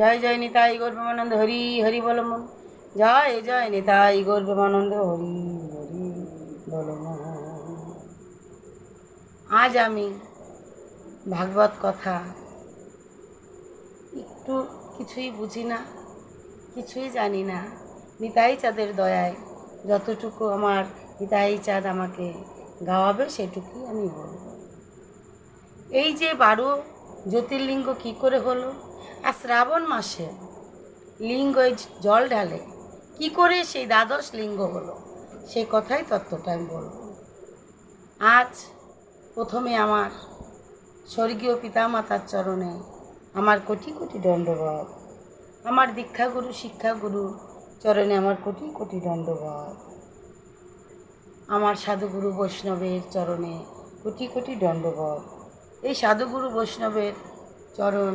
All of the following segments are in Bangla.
জয় জয় নিতাই গৌরবানন্দ, হরি হরি বল মন। জয় জয় নিতাই গৌরবানন্দ, হরি হরি বল আজ আমি ভাগবত কথা একটু কিছুই বুঝি না, কিছুই জানি না। নিতাই চাঁদের দয়ায় যতটুকু আমার নিতাই চাঁদ আমাকে গাওয়াবে, সেটুকুই আমি বলব। এই যে বারো জ্যোতির্লিঙ্গ কি করে হলো? আর শ্রাবণ মাসে লিঙ্গ এই জল ঢালে। কি করে সেই দ্বাদশ লিঙ্গ হলো? সেই কথাই তত্ত্বটা আমি বলব। আজ প্রথমে আমার স্বর্গীয় পিতামাতার চরণে আমার কোটি কোটি দণ্ডবধ আমার দীক্ষাগুরু, শিক্ষাগুরু চরণে আমার কোটি কোটি দণ্ডবধ আমার সাধুগুরু বৈষ্ণবের চরণে কোটি কোটি দণ্ডবধ এই সাধুগুরু বৈষ্ণবের চরণ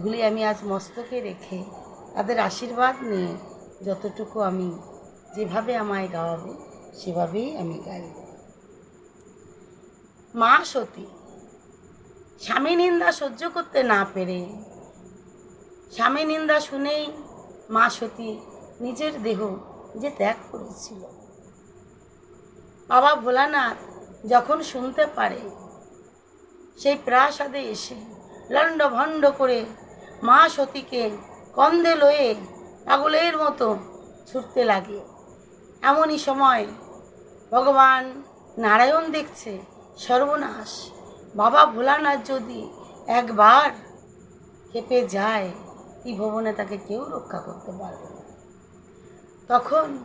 ধুলি আমি আজ মস্তকে রেখে তাদের আশীর্বাদ নিয়ে যতটুকু আমি যেভাবে আমায় গাওয়াবে, সেভাবেই আমি গাইব। মা সতী, স্বামী নিন্দা সহ্য করতে না পেরে, স্বামী নিন্দা শুনেই মা সতী নিজের দেহ যে ত্যাগ করেছিল। বাবা ভোলানাথ যখন শুনতে পারে, সেই প্রাসাদে এসে লণ্ড ভণ্ড করে মা সতীকে কন্ধে লয়ে পাগলের মতো ছুটতে লাগে। এমনই সময় ভগবান নারায়ণ দেখছে সর্বনাশ। বাবা ভোলানাথ যদি একবার খেপে যায় ত্রিভুবনে তাকে কেউ রক্ষা করতে পারবে না। তখন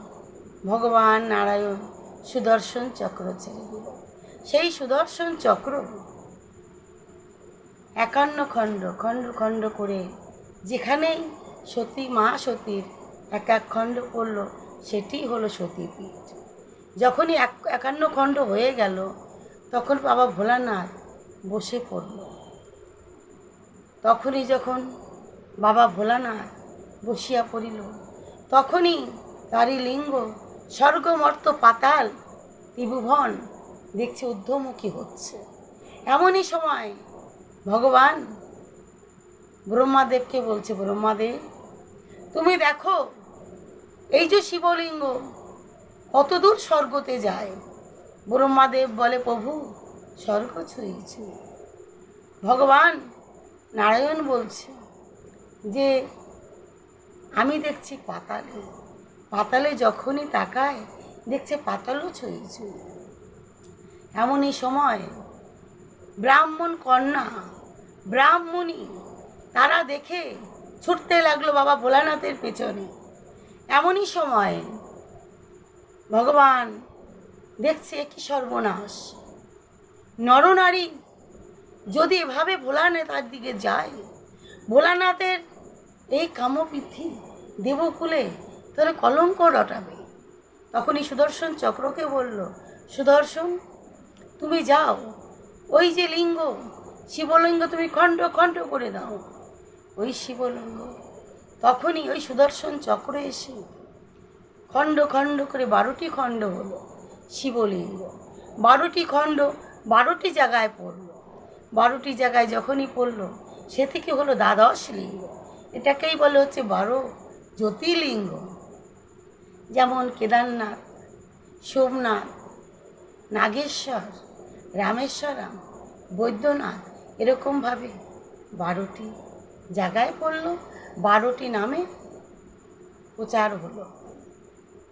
ভগবান নারায়ণ সুদর্শন চক্র ছেড়ে দিল। সেই সুদর্শন চক্র একান্ন খণ্ড খণ্ড খণ্ড করে যেখানেই সতী, মা সতীর এক এক খণ্ড পড়ল সেটি হলো সতীপীঠ। যখনই এক, একান্ন খণ্ড হয়ে গেল, তখন বাবা ভোলানাথ বসে পড়ল। তখনই যখন বাবা ভোলানাথ বসিয়া পড়িল, তখনই তারই লিঙ্গ, স্বর্গমর্ত পাতাল ত্রিভুবন দেখছে ঊর্ধ্বমুখী হচ্ছে। এমনই সময় ভগবান ব্রহ্মাদেবকে বলছে ব্রহ্মাদেব তুমি দেখো, এই যে শিবলিঙ্গ কত দূর স্বর্গতে যায়? ব্রহ্মাদেব বলে, প্রভু, স্বর্গ ছুঁই ভগবান নারায়ণ বলছে যে, আমি দেখছি পাতালে পাতালে যখনই তাকায়, দেখছে পাতালও ছুঁই এমনই সময় ব্রাহ্মণ কন্যা, ব্রাহ্মণী, তারা দেখে ছুটতে লাগল বাবা ভোলানাথের পেছনে। এমনই সময় ভগবান দেখছে কি সর্বনাশ। নরনারী যদি এভাবে ভোলানাথের দিকে যায়, ভোলানাথের এই কামবৃদ্ধি দেবকুলে তাহলে কলঙ্ক রটাবে। তখনই সুদর্শন চক্রকে বলল, সুদর্শন, তুমি যাও ওই যে লিঙ্গ, শিবলিঙ্গ তুমি খণ্ড খণ্ড করে দাও। ওই শিবলিঙ্গ, তখনই ওই সুদর্শন চক্র এসে খণ্ড খণ্ড করে বারোটি খণ্ড হলো শিবলিঙ্গ। বারোটি খণ্ড বারোটি জায়গায় পড়ল। বারোটি জায়গায় যখনই পড়ল, সে থেকে হলো দ্বাদশ লিঙ্গ। এটাকেই বলে হচ্ছে বারো জ্যোতির্লিঙ্গ। যেমন কেদারনাথ, সোমনাথ, নাগেশ্বর রামেশ্বরম, বৈদ্যনাথ, এরকমভাবে বারোটি জায়গায় পড়ল। বারোটি নামে প্রচার হলো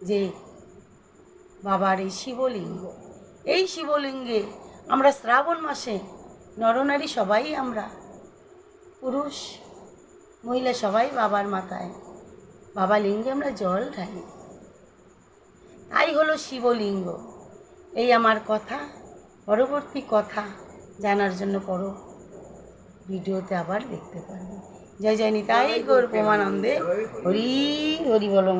যে বাবার এই শিবলিঙ্গ। এই শিবলিঙ্গে আমরা শ্রাবণ মাসে নরনারী সবাই আমরা, পুরুষ, মহিলা সবাই বাবার মাথায়, বাবা লিঙ্গে আমরা জল ঢালি। তাই হলো শিবলিঙ্গ। এই আমার কথা। পরবর্তী কথা জানার জন্য পরো ভিডিওতে আবার দেখতে পারবেন জয় জয় নিতাই, গৌর প্রমানন্দে। হরি হরি বলম।